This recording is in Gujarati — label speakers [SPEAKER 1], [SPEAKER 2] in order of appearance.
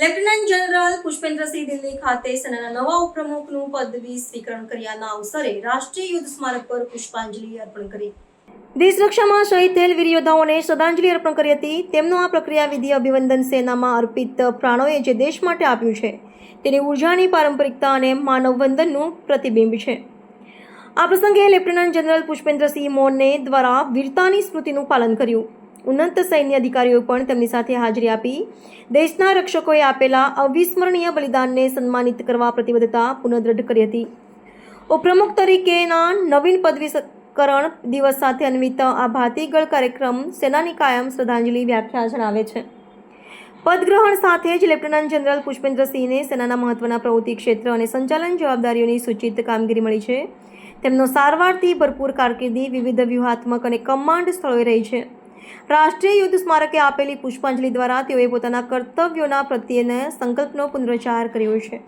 [SPEAKER 1] લેફ્ટનન્ટ જનરલ પુષ્પેન્દ્રસિંહ દિલ્હી ખાતે સેનાના નવા ઉપપ્રમુખનું પદવી સ્વીકરણ કર્યાના અવસરે રાષ્ટ્રીય યુદ્ધ સ્મારક પર પુષ્પાંજલિ અર્પણ કરી. દેશ રક્ષામાં શહીદ થયેલ વીર યોદ્ધાઓને શ્રદ્ધાંજલિ અર્પણ કરી હતી. તેમનો આ પ્રક્રિયા વિધિ અભિવંદન સેનામાં અર્પિત પ્રાણોએ જે દેશ માટે આપ્યું છે, તેની ઉર્જાની પારંપરિકતા અને માનવવંદનનું પ્રતિબિંબ છે. આ પ્રસંગે લેફ્ટનન્ટ જનરલ પુષ્પેન્દ્રસિંહ મોને દ્વારા વીરતાની સ્મૃતિનું પાલન કર્યું. ઉન્નત સૈન્ય અધિકારીઓ પણ તેમની સાથે હાજરી આપી. દેશના રક્ષકોએ આપેલા અવિસ્મરણીય બલિદાનને સન્માનિત કરવા પ્રતિબદ્ધતા પુનઃદ્રઢ કરી હતી. ઉપપ્રમુખ તરીકેના નવીન પદવીકરણ દિવસ સાથે અન્વિત આ ભાતીગળ કાર્યક્રમ સેનાની કાયમ શ્રદ્ધાંજલિ વ્યાખ્યા જણાવે છે. પદગ્રહણ સાથે જ લેફ્ટનન્ટ જનરલ પુષ્પેન્દ્રસિંહને સેનાના મહત્વના પ્રવૃત્તિ ક્ષેત્ર અને સંચાલન જવાબદારીઓની સૂચિત કામગીરી મળી છે. તેમનો સારવારથી ભરપૂર કારકિર્દી વિવિધ વ્યૂહાત્મક અને કમાન્ડ સ્થળોએ રહી છે. રાષ્ટ્રીય યુદ્ધ સ્મારકે આપેલી પુષ્પાંજલિ દ્વારા તેઓએ પોતાના કર્તવ્યોના પ્રત્યેના સંકલ્પનો પુનરોચ્ચાર કર્યો છે.